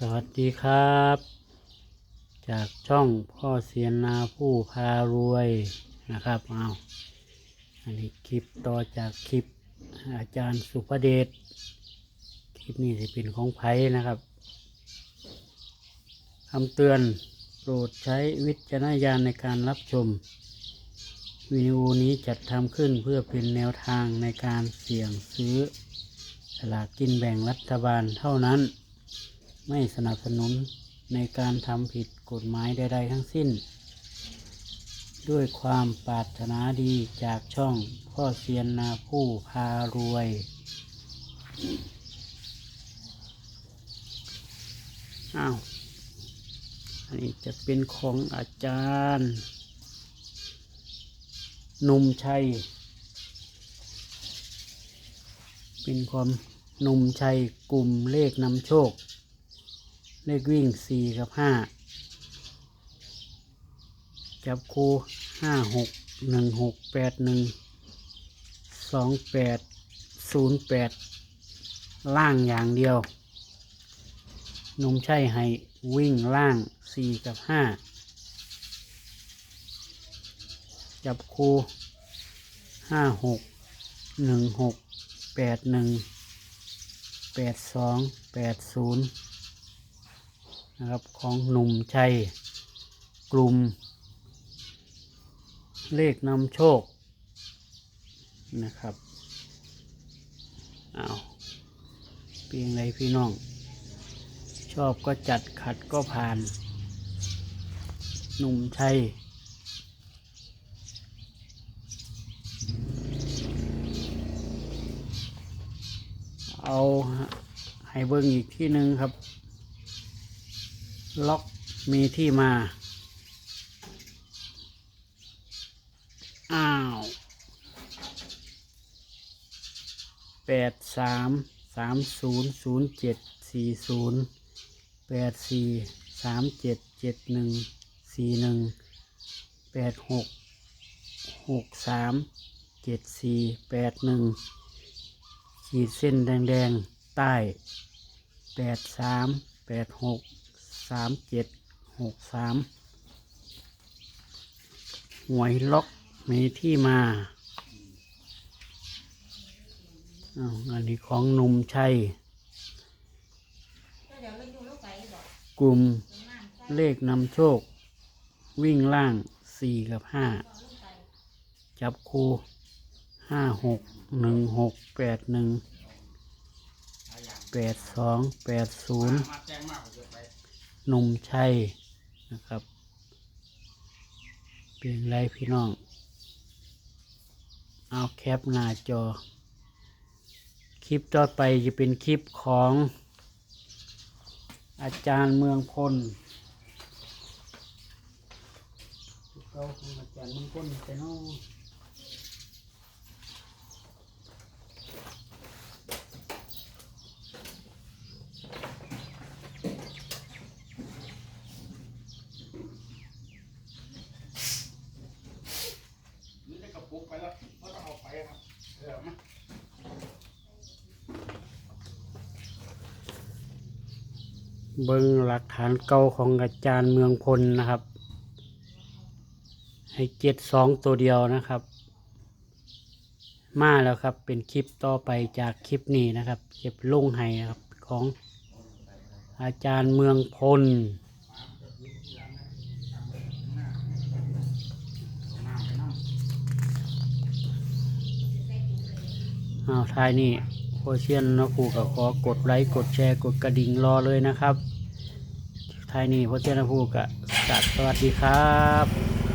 สวัสดีครับ จากช่องพ่อเสียนนาผู้พารวยนะครับเอาอันนี้คลิปต่อจากคลิปอาจารย์สุภเดชคลิปนี้จะเป็นของไผ่นะครับคำเตือนโปรดใช้วิจารณญาณในการรับชมวิดีโอนี้จัดทำขึ้นเพื่อเป็นแนวทางในการเสี่ยงซื้อสลากกินแบ่งรัฐบาลเท่านั้น ไม่สนับสนุนในการทำผิดกฎหมายใด ๆ ทั้งสิ้น ด้วยความปรารถนาดีจากช่องพ่อเซียนนาผู้พารวย อ้าว อันนี้จะเป็นของอาจารย์หนุ่มชัย เป็นความหนุ่มชัยกลุ่มเลขนำโชค เลขวิ่งสี่กับห้าจับคู่ห้าหกหนึ่งหกแปดหนึ่งสองแปดศูนย์แปดล่างอย่างเดียวนุ่มชัยให้วิ่งล่างสี่กับห้าจับคู่ห้าหกหนึ่งหกแปดหนึ่งแปดสองแปดศูนย์ นะครับของหนุ่มชัย กลุ่ม เลขนำโชคนะครับเอาเพียงไรพี่น้อง ชอบก็จัดขัดก็ผ่าน หนุ่มชัยเอาให้เบิ้งอีกที่หนึ่งครับ ล็อกมีที่มา อ้าวแปดสามสามศูนย์ศูนย์เจ็ดสี่ศูนย์แปดสี่สามเจ็ดเจ็ดหนึ่งสี่หนึ่งแปดหกหกสามเจ็ดสี่แปดหนึ่งขีดเส้นแดง ๆ ใต้แปดสามแปดหก สามเจ็ดหกสามหวยล็อกมีที่มาอ้าวอันนี้ของหนุ่มชัย กลุ่มเลขนำโชค วิ่งล่างสี่กับห้าจับคู่ห้าหกหนึ่งหกแปดหนึ่งแปดสองแปดศูนย์ นุ่มชัยนะครับ เป็นไรพี่น้อง เอาแคปหน้าจอ คลิปต่อไปจะเป็นคลิปของ อาจารย์เมืองพลเขาอาจารย์เมืองพลแต่น้อง เบิ้งหลักฐานเก่าของอาจารย์เมืองพลนะครับ ให้เจ็ดสองตัวเดียวนะครับ มาแล้วครับเป็นคลิปต่อไปจากคลิปนี้นะครับ เก็บลงให้นะครับของอาจารย์เมืองพลอ้าวท้ายนี่ โอเชียนนะครูก็ขอกดไลค์กดแชร์กดกระดิ่งรอเลยนะครับท้ายนี่โอเชียนนะครูก็สวัสดีครับ